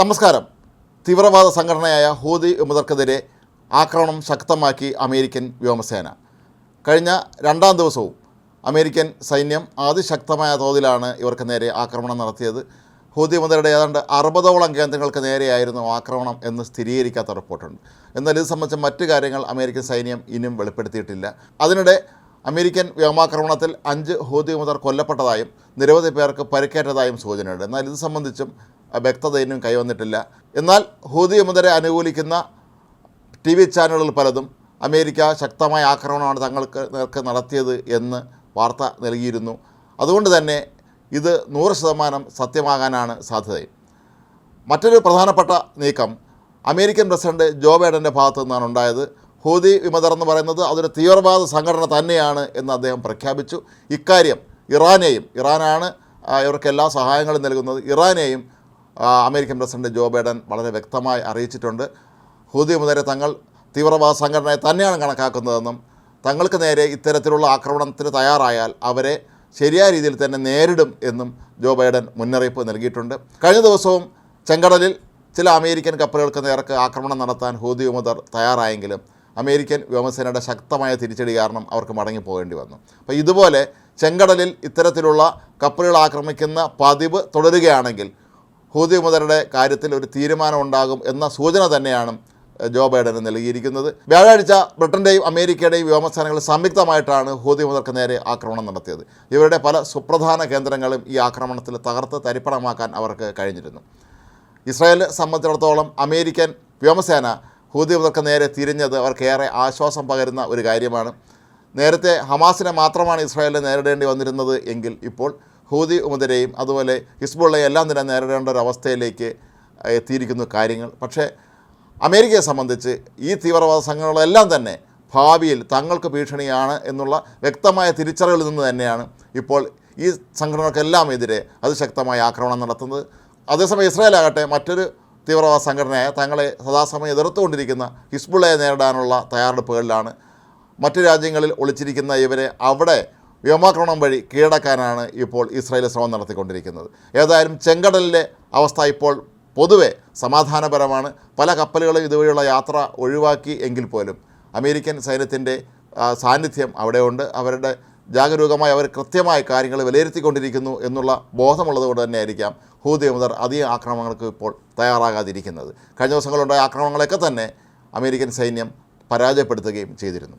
നമസ്കാരം. തീവ്രവാദ സംഘടനയായ ഹൂതി വിമതർക്കെതിരെ ആക്രമണം ശക്തമാക്കി അമേരിക്കൻ വ്യോമസേന. കഴിഞ്ഞ രണ്ടാം ദിവസവും അമേരിക്കൻ സൈന്യം അതിശക്തമായ തോതിലാണ് ഇവർക്ക് നേരെ ആക്രമണം നടത്തിയത്. ഹൂതി വിമതരുടെ ഏതാണ്ട് അറുപതോളം കേന്ദ്രങ്ങൾക്ക് നേരെയായിരുന്നു ആക്രമണം എന്ന് സ്ഥിരീകരിക്കാത്ത റിപ്പോർട്ടുണ്ട്. എന്നാൽ ഇത് സംബന്ധിച്ച മറ്റു കാര്യങ്ങൾ അമേരിക്കൻ സൈന്യം ഇനിയും വെളിപ്പെടുത്തിയിട്ടില്ല. അതിനിടെ അമേരിക്കൻ വ്യോമാക്രമണത്തിൽ അഞ്ച് ഹൂതി വിമതർ കൊല്ലപ്പെട്ടതായും നിരവധി പേർക്ക് പരിക്കേറ്റതായും സൂചനയുണ്ട്. എന്നാൽ ഇത് സംബന്ധിച്ചും അഹ്, വ്യക്തത ഇനിയും കൈവന്നിട്ടില്ല. എന്നാൽ ഹൂതി മുതരെ അനുകൂലിക്കുന്ന ടി വി ചാനലുകൾ പലതും അമേരിക്ക ശക്തമായ ആക്രമണമാണ് തങ്ങൾക്ക് നേർക്ക് നടത്തിയത് എന്ന് വാർത്ത നൽകിയിരുന്നു. അതുകൊണ്ട് തന്നെ ഇത് നൂറ് ശതമാനം സത്യമാകാനാണ് സാധ്യത മറ്റൊരു പ്രധാനപ്പെട്ട നീക്കം അമേരിക്കൻ പ്രസിഡന്റ് ജോ ബൈഡന്റെ ഭാഗത്തു നിന്നാണ് ഉണ്ടായത്. ഹൂതി വിമതർ എന്ന് പറയുന്നത് അതൊരു തീവ്രവാദ സംഘടന തന്നെയാണ് എന്ന് അദ്ദേഹം പ്രഖ്യാപിച്ചു. ഇക്കാര്യം ഇറാനെയും ഇറാനാണ് ഇവർക്ക് എല്ലാ സഹായങ്ങളും നൽകുന്നത്. ഇറാനെയും അമേരിക്കൻ പ്രസിഡന്റ് ജോ ബൈഡൻ വളരെ വ്യക്തമായി അറിയിച്ചിട്ടുണ്ട്. ഹൂതി മുതലേ തങ്ങൾ തീവ്രവാദ സംഘടനയെ തന്നെയാണ് കണക്കാക്കുന്നതെന്നും തങ്ങൾക്ക് നേരെ ഇത്തരത്തിലുള്ള ആക്രമണത്തിന് തയ്യാറായാൽ അവരെ ശരിയായ രീതിയിൽ തന്നെ നേരിടും എന്നും ജോ ബൈഡൻ മുന്നറിയിപ്പ് നൽകിയിട്ടുണ്ട്. കഴിഞ്ഞ ദിവസവും ചെങ്കടലിൽ ചില അമേരിക്കൻ കപ്പലുകൾക്ക് നേർക്ക് ആക്രമണം നടത്താൻ ഹൂതി വിമതർ തയ്യാറായെങ്കിലും അമേരിക്കൻ വ്യോമസേനയുടെ ശക്തമായ തിരിച്ചടി കാരണം അവർക്ക് മടങ്ങിപ്പോകേണ്ടി വന്നു. അപ്പോൾ ഇതുപോലെ ചെങ്കടലിൽ ഇത്തരത്തിലുള്ള കപ്പലുകൾ ആക്രമിക്കുന്ന പതിവ് തുടരുകയാണെങ്കിൽ ഹൂതി മുതലുടെ കാര്യത്തിൽ ഒരു തീരുമാനം ഉണ്ടാകും എന്ന സൂചന തന്നെയാണ് ജോ ബൈഡന് നൽകിയിരിക്കുന്നത്. വ്യാഴാഴ്ച ബ്രിട്ടന്റെയും അമേരിക്കയുടെയും വ്യോമസേനകൾ സംയുക്തമായിട്ടാണ് ഹൂതി മുതൽക്ക് നേരെ ആക്രമണം നടത്തിയത്. ഇവരുടെ പല സുപ്രധാന കേന്ദ്രങ്ങളും ഈ ആക്രമണത്തിൽ തകർത്ത് തരിപ്പണമാക്കാൻ അവർക്ക് കഴിഞ്ഞിരുന്നു. ഇസ്രായേൽ സംബന്ധിച്ചിടത്തോളം അമേരിക്കൻ വ്യോമസേന ഹൂതി മുതൽക്ക് നേരെ തിരിഞ്ഞത് അവർക്കേറെ ആശ്വാസം പകരുന്ന ഒരു കാര്യമാണ്. നേരത്തെ ഹമാസിനെ മാത്രമാണ് ഇസ്രായേലിനെ നേരിടേണ്ടി വന്നിരുന്നത് എങ്കിൽ ഇപ്പോൾ ഹൂതി ഉമതരെയും അതുപോലെ ഹിസ്ബുള്ളയെ എല്ലാം തന്നെ നേരിടേണ്ട ഒരു അവസ്ഥയിലേക്ക് എത്തിയിരിക്കുന്നു കാര്യങ്ങൾ. പക്ഷേ അമേരിക്കയെ സംബന്ധിച്ച് ഈ തീവ്രവാദ സംഘടനകളെല്ലാം തന്നെ ഭാവിയിൽ തങ്ങൾക്ക് ഭീഷണിയാണ് എന്നുള്ള വ്യക്തമായ തിരിച്ചറിവിൽ നിന്ന് തന്നെയാണ് ഇപ്പോൾ ഈ സംഘടനകൾക്കെല്ലാം എതിരെ അതിശക്തമായ ആക്രമണം നടത്തുന്നത്. അതേസമയം ഇസ്രായേലാകട്ടെ മറ്റൊരു തീവ്രവാദ സംഘടനയായ തങ്ങളെ സദാസമയം എതിർത്തുകൊണ്ടിരിക്കുന്ന ഹിസ്ബുള്ളയെ നേരിടാനുള്ള തയ്യാറെടുപ്പുകളിലാണ്. മറ്റു രാജ്യങ്ങളിൽ ഒളിച്ചിരിക്കുന്ന ഇവരെ അവിടെ വ്യോമാക്രമണം വഴി കീഴടക്കാനാണ് ഇപ്പോൾ ഇസ്രായേൽ ശ്രമം നടത്തിക്കൊണ്ടിരിക്കുന്നത്. ഏതായാലും ചെങ്കടലിലെ അവസ്ഥ ഇപ്പോൾ പൊതുവെ സമാധാനപരമാണ്. പല കപ്പലുകളും ഇതുവഴിയുള്ള യാത്ര ഒഴിവാക്കി എങ്കിൽ പോലും അമേരിക്കൻ സൈന്യത്തിന്റെ സാന്നിധ്യം അവിടെയുണ്ട്. അവരുടെ ജാഗരൂകമായി അവർ കൃത്യമായ കാര്യങ്ങൾ വിലയിരുത്തിക്കൊണ്ടിരിക്കുന്നു എന്നുള്ള ബോധമുള്ളത് കൊണ്ട് തന്നെയായിരിക്കാം ഹൂതി മുതൽ അധികം ആക്രമണങ്ങൾക്ക് ഇപ്പോൾ തയ്യാറാകാതിരിക്കുന്നത്. കഴിഞ്ഞ ദിവസങ്ങളുണ്ടായ ആക്രമണങ്ങളൊക്കെ തന്നെ അമേരിക്കൻ സൈന്യം പരാജയപ്പെടുത്തുകയും ചെയ്തിരുന്നു.